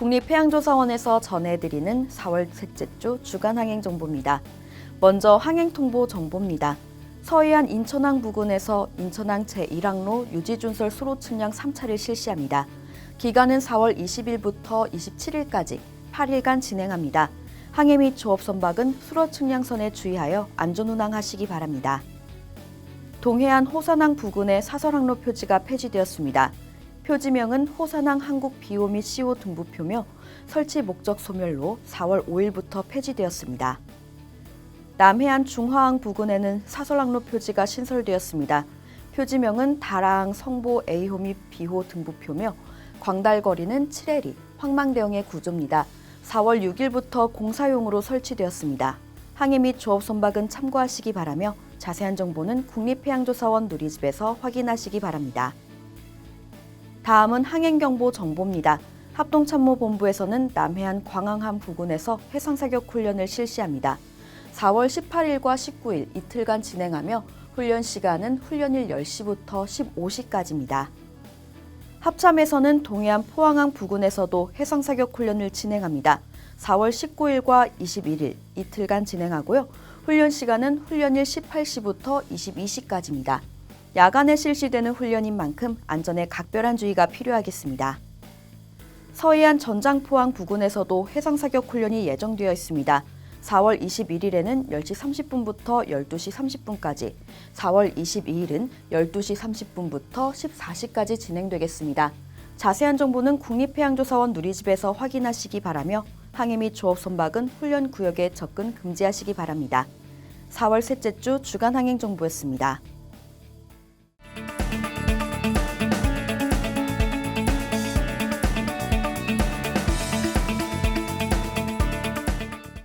국립해양조사원에서 전해드리는 4월 셋째 주 주간 항행 정보입니다. 먼저 항행 통보 정보입니다. 서해안 인천항 부근에서 인천항 제1항로 유지준설 수로 측량 3차를 실시합니다. 기간은 4월 20일부터 27일까지 8일간 진행합니다. 항해 및 조업 선박은 수로 측량선에 주의하여 안전운항하시기 바랍니다. 동해안 호산항 부근의 사설항로 표지가 폐지되었습니다. 표지명은 호산항 한국 비오 및 CO 등부표며 설치 목적 소멸로 4월 5일부터 폐지되었습니다. 남해안 중화항 부근에는 사설항로 표지가 신설되었습니다. 표지명은 다랑, 성보, A호 및 B호 등부표며 광달거리는 7해리, 황망대형의 구조입니다. 4월 6일부터 공사용으로 설치되었습니다. 항해 및 조업 선박은 참고하시기 바라며 자세한 정보는 국립해양조사원 누리집에서 확인하시기 바랍니다. 다음은 항행경보 정보입니다. 합동참모본부에서는 남해안 광항함 부근에서 해상사격 훈련을 실시합니다. 4월 18일과 19일 이틀간 진행하며 훈련 시간은 훈련일 10시부터 15시까지입니다. 합참에서는 동해안 포항항 부근에서도 해상사격 훈련을 진행합니다. 4월 19일과 21일 이틀간 진행하고요. 훈련 시간은 훈련일 18시부터 22시까지입니다. 야간에 실시되는 훈련인 만큼 안전에 각별한 주의가 필요하겠습니다. 서해안 전장포항 부근에서도 해상사격 훈련이 예정되어 있습니다. 4월 21일에는 10시 30분부터 12시 30분까지, 4월 22일은 12시 30분부터 14시까지 진행되겠습니다. 자세한 정보는 국립해양조사원 누리집에서 확인하시기 바라며 항해 및 조업 선박은 훈련 구역에 접근 금지하시기 바랍니다. 4월 셋째 주 주간 항행 정보였습니다.